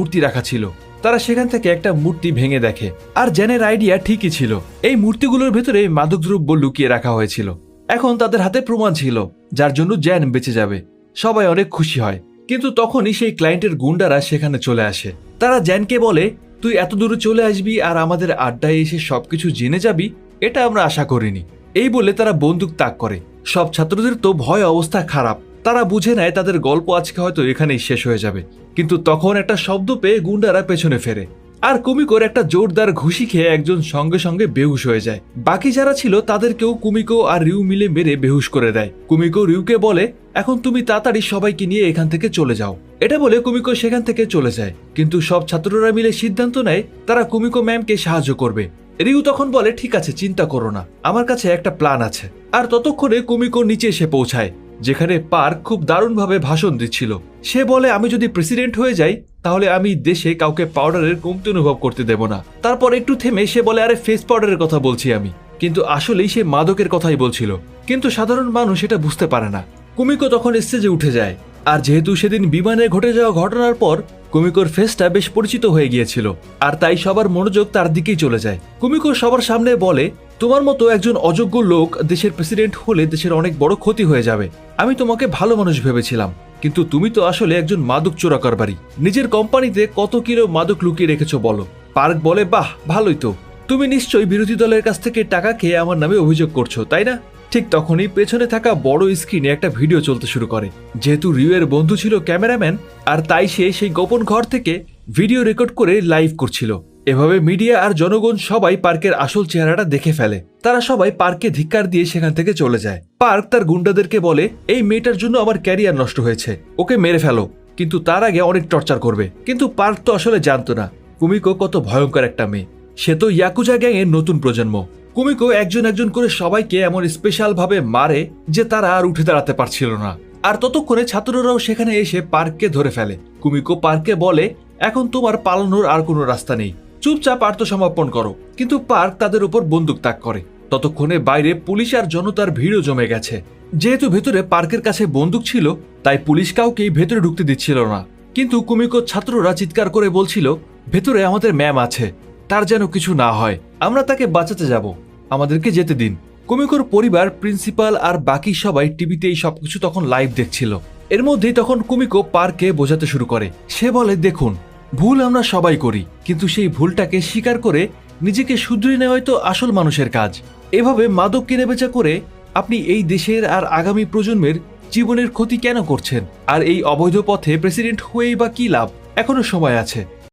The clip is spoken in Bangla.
মূর্তি রাখা ছিল। তারা সেখান থেকে একটা মূর্তি ভেঙে দেখে। আর জেনের আইডিয়া ঠিকই ছিল। এই মূর্তিগুলোর ভেতরে মাদকদ্রব্য লুকিয়ে রাখা হয়েছিল। এখন তাদের হাতে প্রমাণ ছিল, যার জন্য জ্যান বেঁচে যাবে। সবাই অনেক খুশি হয়। কিন্তু তখনই সেই ক্লায়েন্টের গুন্ডারা সেখানে চলে আসে। তারা জ্যানকে বলে, তুই এত দূরে চলে আসবি আর আমাদের আড্ডায় এসে সবকিছু জেনে যাবি? এটা আমরা আশা করিনি। এই বলে তারা বন্দুক তাক করে। সব ছাত্রদের তো ভয় অবস্থা খারাপ। তারা বুঝে নেয় তাদের গল্প আজকে হয়তো এখানেই শেষ হয়ে যাবে। কিন্তু তখন একটা শব্দ পেয়ে গুন্ডারা পেছনে ফেরে। আর কুমিকোর একটা জোরদার ঘুষি খেয়ে একজন সঙ্গে সঙ্গে বেহুশ হয়ে যায়। বাকি যারা ছিল তাদেরকেও কুমিকো আর রিউ মিলে মেরে বেহুশ করে দেয়। কুমিকো রিউকে বলে, এখন তুমি তাড়াতাড়ি সবাইকে নিয়ে এখান থেকে চলে যাও। এটা বলে কুমিকো সেখান থেকে চলে যায়। কিন্তু সব ছাত্ররা মিলে সিদ্ধান্ত নেয়, তারা কুমিকো ম্যামকে সাহায্য করবে। রিউ তখন বলে, ঠিক আছে, চিন্তা করো না। আমার কাছে একটা প্ল্যান আছে। আর ততক্ষণে কুমিকো নিচে এসে পৌঁছায়। যেখানে পার্ক খুব দারুণভাবে ভাষণ দিচ্ছিল। সে বলে, আমি যদি প্রেসিডেন্ট হয়ে যাই, তাহলে আমি দেশে কাউকে পাউডারের কমতি অনুভব করতে দেব না। তারপর একটু থেমে সে বলে, আরে, ফেস পাউডারের কথা বলছি আমি। কিন্তু আসলেই সে মাদকের কথাই বলছিল। কিন্তু সাধারণ মানুষ এটা বুঝতে পারে না। কুমিকো তখন স্টেজে উঠে যায়। আর যেহেতু সেদিন বিমানে ঘটে যাওয়া ঘটনার পর কুমিকোর ফেসটা বেশ পরিচিত হয়ে গিয়েছিল, আর তাই সবার মনোযোগ তার দিকেই চলে যায়। কুমিকো সবার সামনে বলে, তোমার মতো একজন অযোগ্য লোক দেশের প্রেসিডেন্ট হলে দেশের অনেক বড় ক্ষতি হয়ে যাবে। আমি তোমাকে ভালো মানুষ ভেবেছিলাম, কিন্তু তুমি তো আসলে একজন মাদক চোরাকারবারি। নিজের কোম্পানিতে কত কিলো মাদক লুকিয়ে রেখেছো বলো? পার্ক বলে, বাহ, ভালোই তো। তুমি নিশ্চয়ই বিরোধী দলের কাছ থেকে টাকা খেয়ে আমার নামে অভিযোগ করছ, তাই না? ঠিক তখনই পেছনে থাকা বড় স্ক্রিনে একটা ভিডিও চলতে শুরু করে। যেহেতু রিউয়ের বন্ধু ছিল ক্যামেরাম্যান, আর তাই সে সেই গোপন ঘর থেকে ভিডিও রেকর্ড করে লাইভ করছিল। এভাবে মিডিয়া আর জনগণ সবাই পার্কের আসল চেহারাটা দেখে ফেলে। তারা সবাই পার্কে ধিক্কার দিয়ে সেখান থেকে চলে যায়। পার্ক তার গুন্ডাদেরকে বলে, এই মেয়েটার জন্য আমার ক্যারিয়ার নষ্ট হয়েছে, ওকে মেরে ফেলো। কিন্তু তার আগে অনেক টর্চার করবে। কিন্তু পার্ক তো আসলে জানতো না, কুমিকো কত ভয়ঙ্কর একটা মেয়ে। সে তো ইয়াকুজা গ্যাংয়ের নতুন প্রজন্ম। কুমিকো একজন একজন করে সবাইকে এমন স্পেশাল ভাবে মারে যে তারা আর উঠে দাঁড়াতে পারছিল না। আর ততক্ষণে ছাত্ররাও সেখানে এসে পার্ককে ধরে ফেলে। কুমিকো পার্ককে বলে, এখন তোমার পালানোর আর কোনো রাস্তা নেই। চুপচাপ আত্মসমর্পণ করো। কিন্তু পার্ক তাদের উপর বন্দুক তাক করে। ততক্ষণে বাইরে পুলিশ আর জনতার ভিড়ও জমে গেছে। যেহেতু ভেতরে পার্কের কাছে বন্দুক ছিল, তাই পুলিশ কাউকেই ভেতরে ঢুকতে দিচ্ছিল না। কিন্তু কুমিকো ছাত্ররা চিৎকার করে বলছিল, ভেতরে আমাদের ম্যাম আছে। তার যেন কিছু না হয়। আমরা তাকে বাঁচাতে যাব। আমাদেরকে যেতে দিন। কুমিকোর পরিবার প্রিন্সিপাল আর বাকি সবাই টিভিতে এই সবকিছু তখন লাইভ দেখছিল। এর মধ্যেই তখন কুমিকো পার্কে বোঝাতে শুরু করে। সে বলে, দেখুন, ভুল আমরা সবাই করি, কিন্তু সেই ভুলটাকে স্বীকার করে নিজেকে শুধরিয়ে নেওয়াই তো আসল মানুষের কাজ। এভাবে মাদক কিনে বেচা করে আপনি এই দেশের আর আগামী প্রজন্মের জীবনের ক্ষতি কেন করছেন? আর এই অবৈধ পথে প্রেসিডেন্ট হয়েই বা কি লাভ? এখনও সময় আছে।